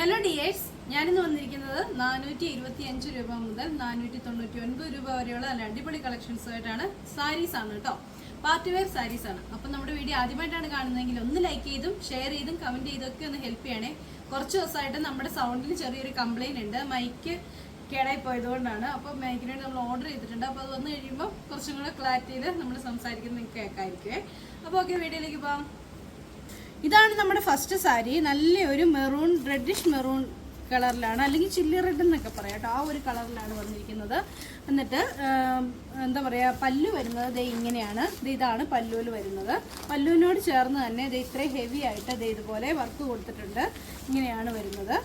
Hello dears ഞാനിന്ന് വന്നിരിക്കുന്നത് നാനൂറ്റി ഇരുപത്തി അഞ്ച് രൂപ മുതൽ നാനൂറ്റി തൊണ്ണൂറ്റി ഒൻപത് രൂപ വരെയുള്ള നല്ല അടിപൊളി കളക്ഷൻസുമായിട്ടാണ് സാരീസ് ആണ് കേട്ടോ പാർട്ടി വെയർ സാരീസ് ആണ്. അപ്പം നമ്മുടെ വീഡിയോ ആദ്യമായിട്ടാണ് കാണുന്നതെങ്കിൽ ഒന്ന് ലൈക്ക് ചെയ്തും ഷെയർ ചെയ്തും കമന്റ് ചെയ്തൊക്കെ ഒന്ന് ഹെൽപ്പ് ചെയ്യണേ. കുറച്ച് ദിവസമായിട്ട് നമ്മുടെ സൗണ്ടിന് ചെറിയൊരു കംപ്ലൈന്റ് ഉണ്ട്. മൈക്ക് കേടായി പോയതുകൊണ്ടാണ്. അപ്പോൾ മൈക്കിന് വേണ്ടി നമ്മൾ ഓർഡർ ചെയ്തിട്ടുണ്ട്. അപ്പോൾ അത് വന്നു കഴിയുമ്പോൾ കുറച്ചും കൂടെ ക്ലാരിറ്റിയിൽ നമ്മൾ സംസാരിക്കുന്നത് കേൾക്കായിരിക്കുമേ അപ്പോൾ ഓക്കെ വീഡിയോയിലേക്ക് പോകാം ഇതാണ് നമ്മുടെ ഫസ്റ്റ് സാരി നല്ലൊരു മെറൂൺ റെഡിഷ് മെറൂൺ കളറിലാണ്. അല്ലെങ്കിൽ ചില്ലി റെഡ് എന്നൊക്കെ പറയാം കേട്ടോ. ആ ഒരു കളറിലാണ് വന്നിരിക്കുന്നത്. എന്നിട്ട് എന്താ പറയുക പല്ലു വരുന്നത് ദേ ഇങ്ങനെയാണ്. ഇതാണ് പല്ലുവിൽ വരുന്നത്. പല്ലുവിനോട് ചേർന്ന് തന്നെ ഇത് ഇത്രയും ഹെവി ആയിട്ട് ഇത് ഇതുപോലെ വർക്ക് കൊടുത്തിട്ടുണ്ട്. ഇങ്ങനെയാണ് വരുന്നത്.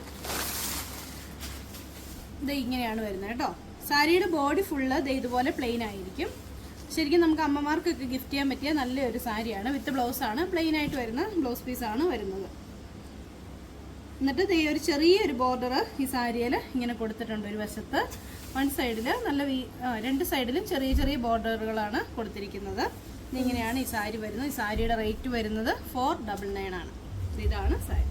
ഇത് ഇങ്ങനെയാണ് വരുന്നത് കേട്ടോ. സാരിയുടെ ബോഡി ഫുള്ള് ഇതുപോലെ പ്ലെയിൻ ആയിരിക്കും. ശരിക്കും നമുക്ക് അമ്മമാർക്കൊക്കെ ഗിഫ്റ്റ് ചെയ്യാൻ പറ്റിയ നല്ലൊരു സാരിയാണ്. വിത്ത് ബ്ലൗസ് ആണ്. പ്ലെയിൻ ആയിട്ട് വരുന്ന ബ്ലൗസ് പീസ് ആണ് വരുന്നത്. എന്നിട്ട് ഈ ഒരു ചെറിയൊരു ബോർഡർ ഈ സാരിയിൽ ഇങ്ങനെ കൊടുത്തിട്ടുണ്ട് ഒരു വശത്ത്. വൺ സൈഡിൽ നല്ല രണ്ട് സൈഡിലും ചെറിയ ചെറിയ ബോർഡറുകളാണ് കൊടുത്തിരിക്കുന്നത്. ഇങ്ങനെയാണ് ഈ സാരി വരുന്നത്. ഈ സാരിയുടെ റേറ്റ് വരുന്നത് ഫോർ ഡബിൾ നയൻ ആണ്. ഇതാണ് സാരി.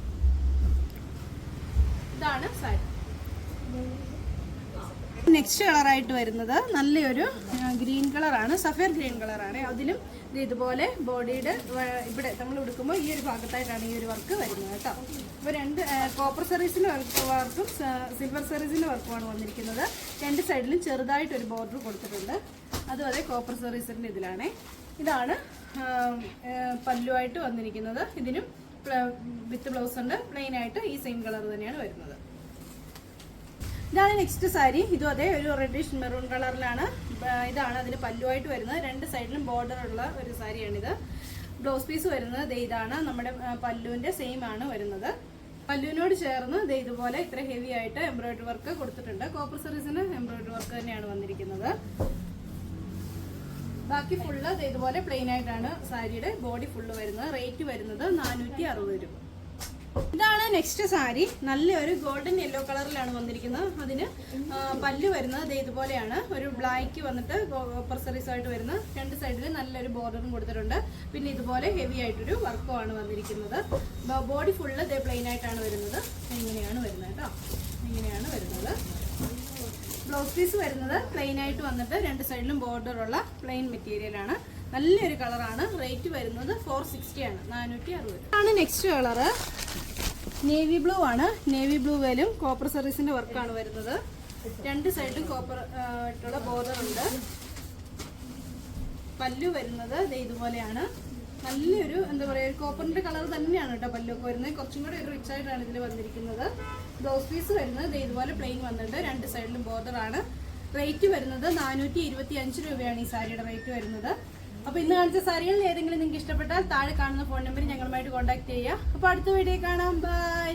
ഇതാണ് സാരി. നെക്സ്റ്റ് കളറായിട്ട് വരുന്നത് നല്ലൊരു ഗ്രീൻ കളറാണ് സഫേർ ഗ്രീൻ കളറാണ് അതിലും ഇതുപോലെ ബോഡിയുടെ ഇവിടെ നമ്മൾ ഉടുക്കുമ്പോൾ ഈ ഒരു ഭാഗത്തായിട്ടാണ് ഈ ഒരു വർക്ക് വരുന്നത് കേട്ടോ. അപ്പോൾ രണ്ട് കോപ്പർ സെറീസിന്റെ വർക്കും സിൽവർ സെറീസിന്റെ വർക്കുമാണ് വന്നിരിക്കുന്നത്. രണ്ട് സൈഡിലും ചെറുതായിട്ടൊരു ബോർഡർ കൊടുത്തിട്ടുണ്ട്. അതും അതേ കോപ്പർ സെറീസിന്റെ ഇതിലാണേ. ഇതാണ് പല്ലുമായിട്ട് വന്നിരിക്കുന്നത്. ഇതിനും വിത്ത് ബ്ലൗസ് ഉണ്ട്. പ്ലെയിനായിട്ട് ഈ സെയിം കളർ തന്നെയാണ് വരുന്നത്. ഇതാണ് നെക്സ്റ്റ് സാരി. ഇതും അതേ ഒരു റെഡിഷ് മെറൂൺ കളറിലാണ് ഇതാണ് അതിന് പല്ലുവായിട്ട് വരുന്നത്. രണ്ട് സൈഡിലും ബോർഡർ ഉള്ള ഒരു സാരിയാണിത്. ബ്ലൗസ് പീസ് വരുന്നത് ഇതാണ്. നമ്മുടെ പല്ലുവിന്റെ സെയിം ആണ് വരുന്നത്. പല്ലുവിനോട് ചേർന്ന് ദേ ഇതുപോലെ ഇത്ര ഹെവി ആയിട്ട് എംബ്രോയിഡറി വർക്ക് കൊടുത്തിട്ടുണ്ട്. കോപ്പർ സെറീസിന് എംബ്രോയിഡറി വർക്ക് തന്നെയാണ് വന്നിരിക്കുന്നത്. ബാക്കി ഫുള്ള് ഇതുപോലെ പ്ലെയിൻ ആയിട്ടാണ് സാരിയുടെ ബോഡി ഫുള്ള് വരുന്നത്. റേറ്റ് വരുന്നത് നാനൂറ്റി അറുപത് രൂപ. നെക്സ്റ്റ് സാരി നല്ലൊരു ഗോൾഡൻ യെല്ലോ കളറിലാണ് വന്നിരിക്കുന്നത്. അതിന് പല്ല് വരുന്നത് ഇതുപോലെയാണ്. ഒരു ബ്ലാക്ക് വന്നിട്ട് കോപ്പർ ആയിട്ട് വരുന്ന രണ്ട് സൈഡിൽ നല്ലൊരു ബോർഡറും കൊടുത്തിട്ടുണ്ട്. പിന്നെ ഇതുപോലെ ഹെവി ആയിട്ടൊരു വർക്കും ആണ് വന്നിരിക്കുന്നത്. ബോഡി ഫുള്ള് ഇതേ പ്ലെയിൻ ആയിട്ടാണ് വരുന്നത്. ഇങ്ങനെയാണ് വരുന്നത് കേട്ടോ. ഇങ്ങനെയാണ് വരുന്നത്. ബ്ലൗസ് പീസ് വരുന്നത് പ്ലെയിൻ ആയിട്ട് വന്നിട്ട് രണ്ട് സൈഡിലും ബോർഡർ ഉള്ള പ്ലെയിൻ മെറ്റീരിയൽ ആണ്. നല്ലൊരു കളറാണ് റേറ്റ് വരുന്നത് ഫോർ സിക്സ്റ്റി ആണ്. നാനൂറ്റി അറുപത് ആണ് നെക്സ്റ്റ് കളറ് നേവി ബ്ലൂ ആണ്. നേവി ബ്ലൂ വേലും കോപ്പർ സർവീസിന്റെ വർക്കാണ് വരുന്നത്. രണ്ട് സൈഡും കോപ്പർ ആയിട്ടുള്ള ബോർഡർ ഉണ്ട്. പല്ലു വരുന്നത് ഇതുപോലെയാണ്. നല്ലൊരു എന്താ പറയുക കോപ്പറിന്റെ കളർ തന്നെയാണ് കേട്ടോ പല്ലൊക്കെ വരുന്നത്. കുറച്ചും കൂടെ ഒരു റിച്ച് ആയിട്ടാണ് ഇതിൽ വന്നിരിക്കുന്നത്. ബ്ലൗസ് പീസ് വരുന്നത് ഇതുപോലെ പ്ലെയിൻ വന്നിട്ട് രണ്ട് സൈഡിലും ബോർഡർ ആണ്. റേറ്റ് വരുന്നത് നാനൂറ്റി രൂപയാണ് ഈ സാരിയുടെ റേറ്റ് വരുന്നത്. അപ്പോൾ ഇന്ന് കാണിച്ച സാരികളിൽ ഏതെങ്കിലും നിങ്ങൾക്ക് ഇഷ്ടപ്പെട്ടാൽ താഴെ കാണുന്ന ഫോൺ നമ്പർ ഞങ്ങളുമായിട്ട് കോൺടാക്ട് ചെയ്യുക. അപ്പോൾ അടുത്ത വീഡിയോ കാണാം. ബൈ